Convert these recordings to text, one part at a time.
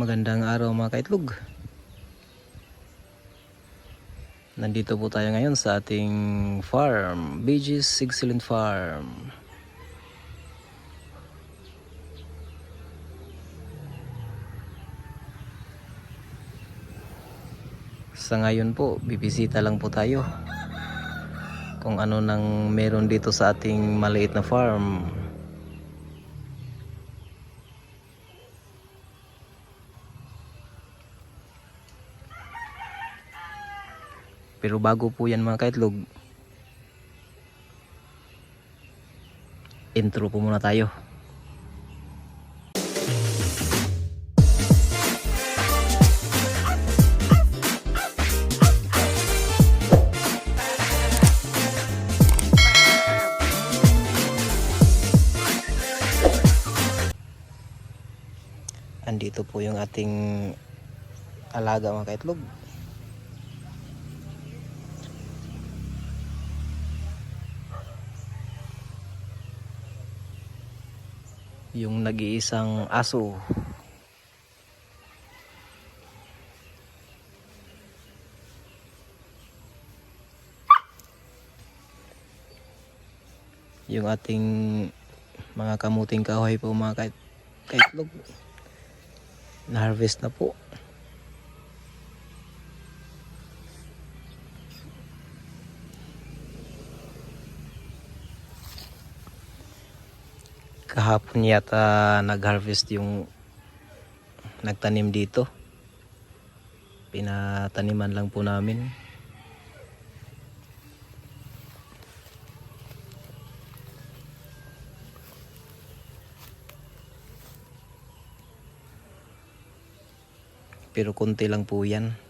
Magandang araw mga kaitlog. Nandito po tayo ngayon sa ating farm, BG's Excellent Farm. Sa ngayon po, bibisita lang po tayo kung ano nang meron dito sa ating maliit na farm. Pero bago po yan mga kaitlog, intro po muna tayo. Andito po yung ating alaga mga kaitlog. Yung nag-iisang aso. Yung ating mga kamuting kahoy po mga kahit kaitlog. Na-harvest na po. Kahapon yata nag-harvest yung nagtanim dito. Pinataniman lang po namin. Pero konti lang po yan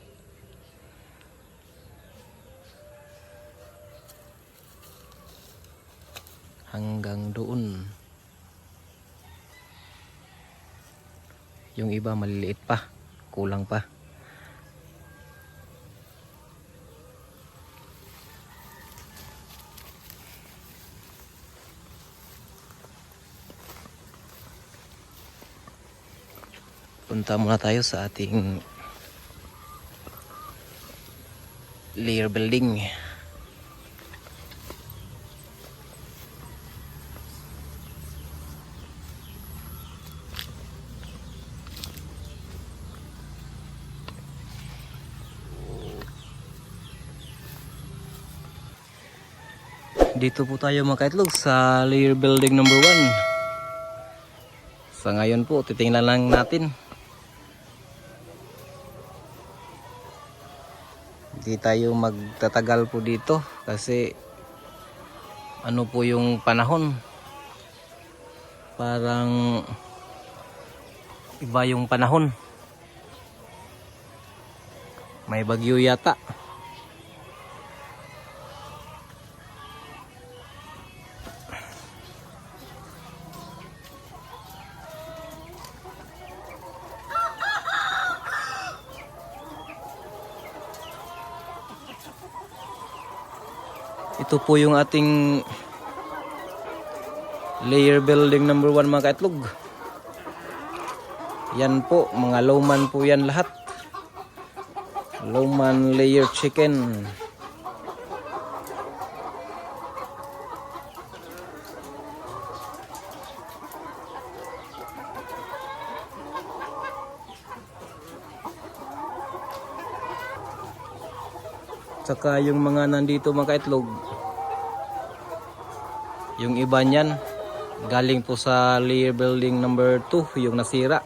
Yung iba maliliit pa, kulang pa. Punta muna tayo sa ating layer building. Dito po tayo mga kaitlog sa layer building number 1. Sa ngayon po, titingnan lang natin. Hindi tayo magtatagal po dito kasi ano po yung panahon. Parang iba yung panahon. May bagyo yata. Ito po yung ating layer building number 1 mga kaitlog. Yan po, mga lowman po yan lahat. Lowman layer chicken. Tsaka yung mga nandito mga kaitlog, yung iba niyan, galing po sa layer building number 2, yung nasira.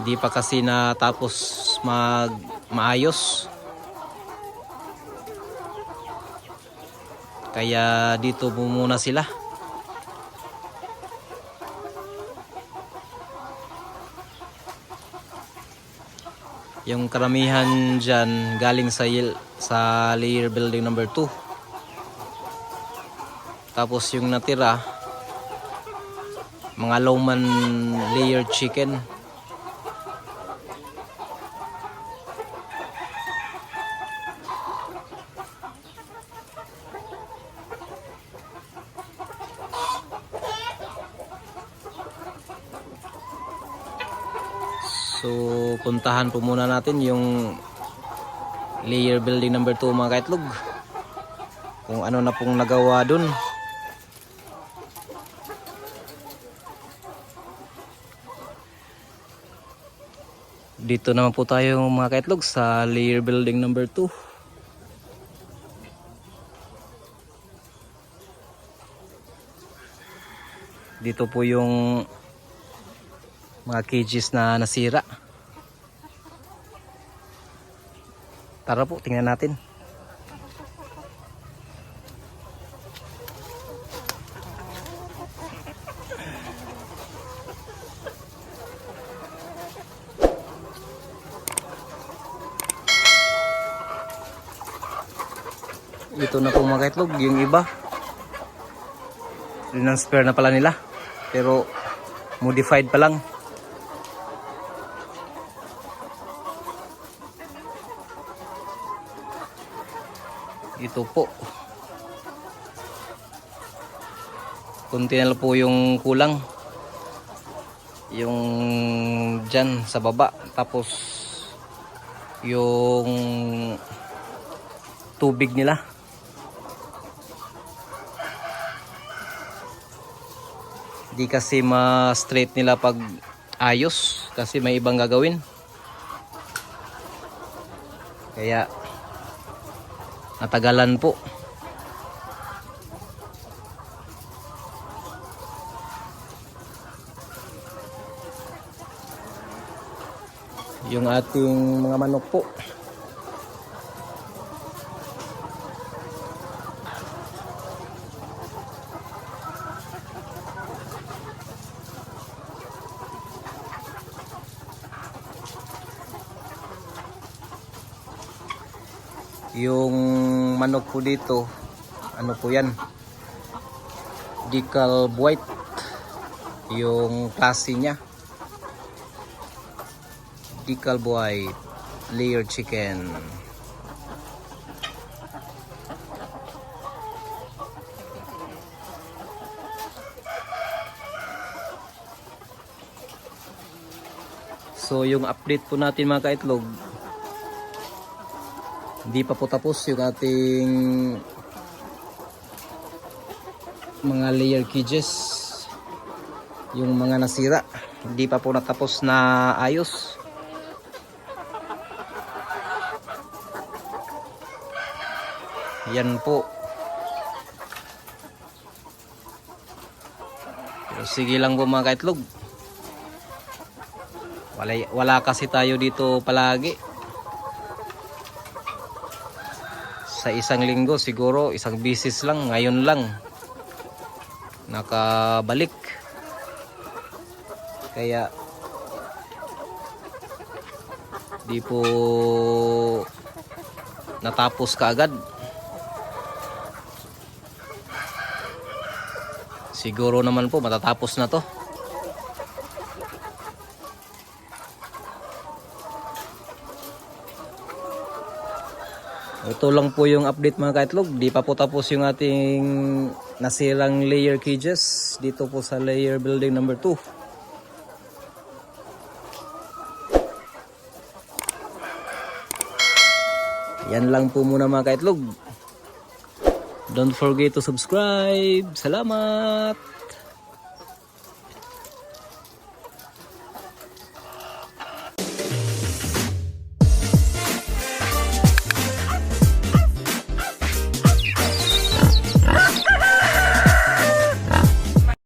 Hindi pa kasi natapos mag maayos. Kaya dito muna sila. Yung karamihan dyan galing sa, sa layer building number 2. Tapos yung natira, mga lowman layer chicken. So puntahan po muna natin yung layer building number 2 mga kaitlog. Kung ano na pong nagawa dun. Dito naman po tayo mga kaitlog sa layer building number 2. Dito po yung mga cages na nasira. Tara po, tingnan natin. Ito na po mga kaitlog, yung iba. Yun spare na pala nila. Pero modified pa lang. Ito po. Kunti na po yung kulang. Yung dyan sa baba. Tapos yung tubig nila. Di kasi ma-straight nila pag ayos kasi may ibang gagawin. Kaya natagalan po. Yung ating mga manok po. Yung manok po dito, ano po yan? Decal white. Yung klase niya. Decal white. Layer chicken. So yung update po natin mga kaitlog, hindi pa po tapos yung ating mga layer cages. Yung mga nasira hindi pa po natapos na ayos. Yan po. Pero sige lang po mga kaitlog. Wala, wala kasi tayo dito palagi sa isang linggo siguro isang bisis lang. Ngayon lang. Nakabalik. Kaya di po natapos kaagad. Siguro naman po matatapos na to Ito lang po yung update mga kaitlog. Di pa po tapos yung ating nasirang layer cages dito po sa layer building number 2. Yan lang po muna mga kaitlog. Don't forget to subscribe. Salamat!